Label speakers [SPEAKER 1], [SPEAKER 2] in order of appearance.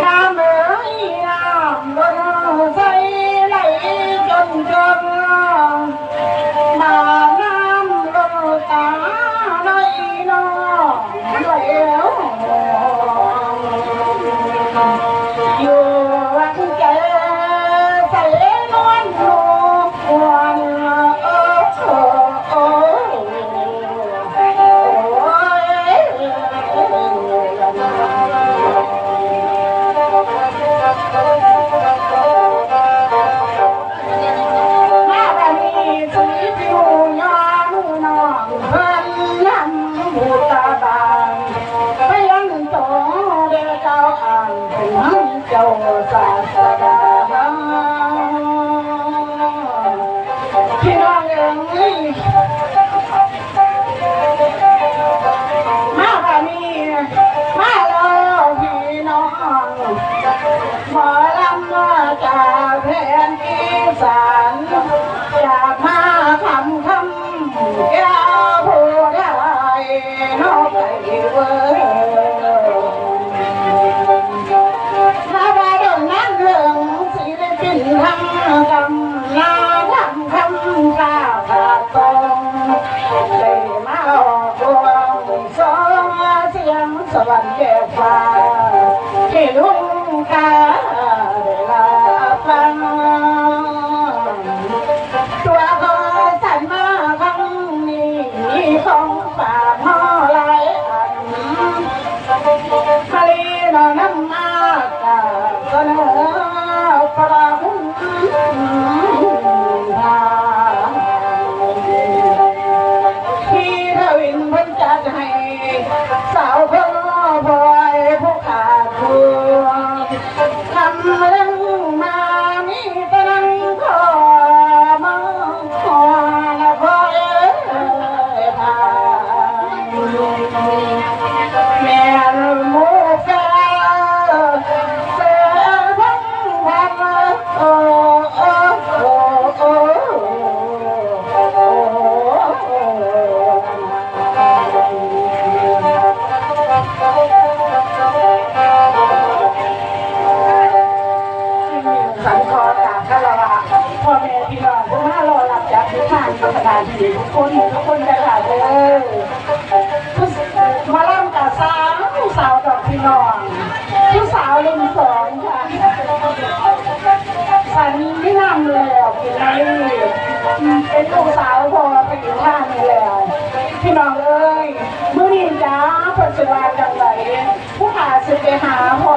[SPEAKER 1] น้ บูตาบานไปยังโตเดเจ้าอ่างถึงเจ้าศาสดาพี่น้องเอ๋ยมาบามีมาแล้วพี่น้องมอ กำลาทำคำกาขาตรงเลยมาหลอกลวงสองเสียงสวรรค์แก่ฟ้าที่ลุงกา พ่อแม่พี่น้องผู้ห้ารอรับจากทุกท่านทุกสถานที่ทุกคนทุกคนจะขาดเลยมาล่ำกับสาวผู้สาวกับพี่น้องผู้สาวรุ่นสองค่ะสันที่นำแล้วพี่นาลีเป็นลูกสาวพอไปอยู่ท่านี้แล้วพี่น้องเอ้ยมื่อนี้จ้าปัจจุบันจังไรผู้หาสิไปหาพ่อ